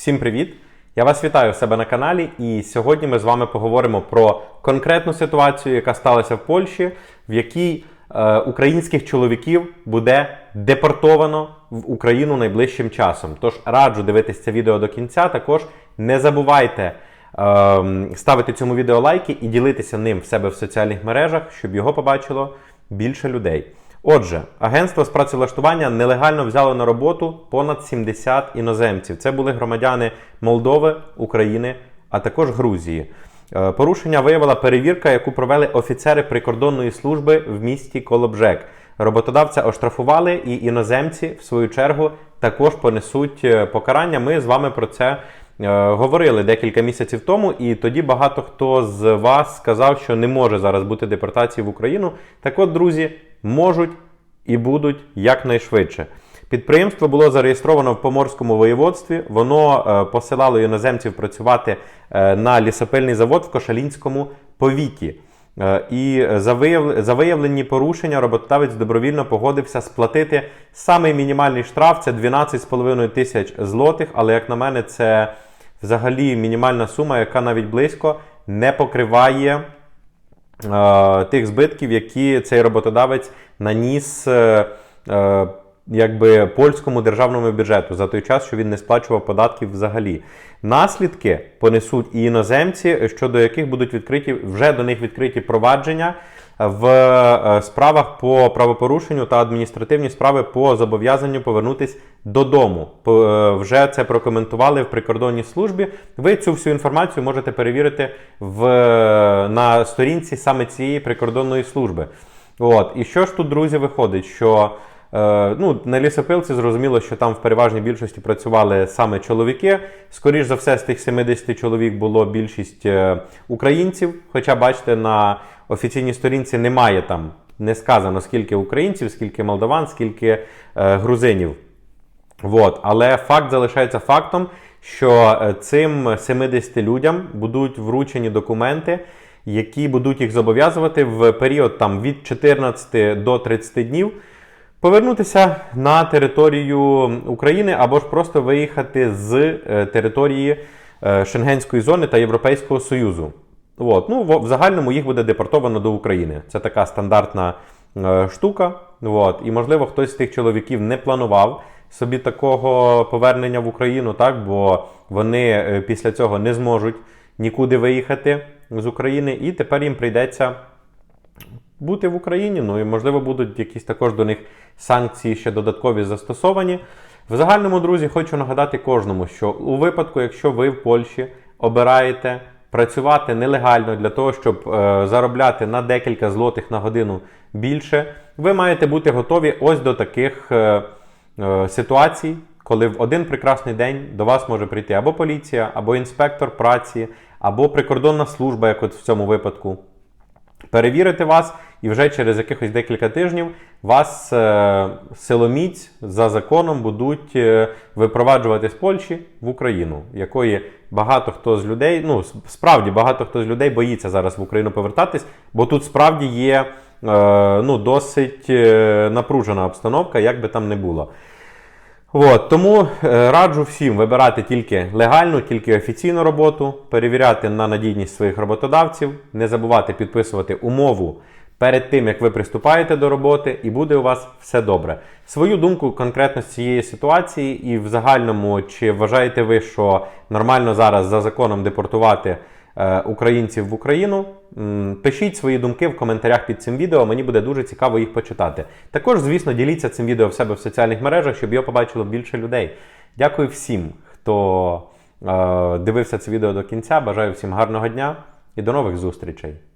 Всім привіт! Я вас вітаю у себе на каналі, і сьогодні ми з вами поговоримо про конкретну ситуацію, яка сталася в Польщі, в якій е, українських чоловіків буде депортовано в Україну найближчим часом. Тож раджу дивитися це відео до кінця. Також не забувайте ем, ставити цьому відео лайки і ділитися ним в себе в соціальних мережах, щоб його побачило більше людей. Отже, агентство з працевлаштування нелегально взяло на роботу понад 70 іноземців. Це були громадяни Молдови, України, а також Грузії. Е, Порушення виявила перевірка, яку провели офіцери прикордонної служби в місті Колобжек. Роботодавця оштрафували, і іноземці, в свою чергу, також понесуть е, покарання. Ми з вами про це е, говорили декілька місяців тому, і тоді багато хто з вас сказав, що не може зараз бути депортації в Україну. Так от, друзі, можуть і будуть якнайшвидше. Підприємство було зареєстровано в Поморському воєводстві. Воно е, посилало іноземців працювати е, на лісопильний завод в Кошалінському повіті. Е, І за, вияв... за виявлені порушення роботодавець добровільно погодився сплатити самий мінімальний штраф це 12,5 тисяч злотих. Але як на мене, це взагалі мінімальна сума, яка навіть близько не покриває тих збитків, які цей роботодавець наніс е, е, якби польському державному бюджету за той час, що він не сплачував податків взагалі. Наслідки понесуть і іноземці, щодо яких будуть відкриті вже до них відкриті провадження в е, справах по правопорушенню та адміністративні справи по зобов'язанню повернутись додому. Е, Вже це прокоментували в прикордонній службі. Ви цю всю інформацію можете перевірити в, е, на сторінці саме цієї прикордонної служби. От. І що ж тут, друзі, виходить? Що ну, на лісопилці зрозуміло, що там в переважній більшості працювали саме чоловіки. Скоріш за все, з тих 70 чоловік було більшість е, українців. Хоча, бачите, на офіційній сторінці немає там, не сказано, скільки українців, скільки молдаван, скільки е, грузинів. Вот. Але факт залишається фактом, що е, цим 70 людям будуть вручені документи, які будуть їх зобов'язувати в період там, від 14 до 30 днів повернутися на територію України або ж просто виїхати з е, території е, Шенгенської зони та Європейського Союзу. От. Ну, в загальному їх буде депортовано до України. Це така стандартна е, штука. От. І, можливо, хтось з тих чоловіків не планував собі такого повернення в Україну, так? бо вони після цього не зможуть нікуди виїхати з України, і тепер їм прийдеться бути в Україні. Ну і можливо будуть якісь також до них санкції ще додаткові застосовані. В загальному, друзі, хочу нагадати кожному, що у випадку, якщо ви в Польщі обираєте працювати нелегально для того, щоб е, заробляти на декілька злотих на годину більше, ви маєте бути готові ось до таких е, е, ситуацій, коли в один прекрасний день до вас може прийти або поліція, або інспектор праці, або прикордонна служба, як от в цьому випадку перевірити вас, і вже через якихось декілька тижнів вас е, силоміць за законом будуть е, випроваджувати з Польщі в Україну, якої багато хто з людей, ну справді багато хто з людей боїться зараз в Україну повертатись, бо тут справді є е, ну, досить е, напружена обстановка, як би там не було. От, тому е, раджу всім вибирати тільки легальну, тільки офіційну роботу, перевіряти на надійність своїх роботодавців, не забувати підписувати умову перед тим, як ви приступаєте до роботи, і буде у вас все добре. Свою думку конкретно з цієї ситуації і в загальному, чи вважаєте ви, що нормально зараз за законом депортувати українців в Україну. Пишіть свої думки в коментарях під цим відео, мені буде дуже цікаво їх почитати. Також, звісно, діліться цим відео в себе в соціальних мережах, щоб його побачило більше людей. Дякую всім, хто е, дивився це відео до кінця. Бажаю всім гарного дня і до нових зустрічей!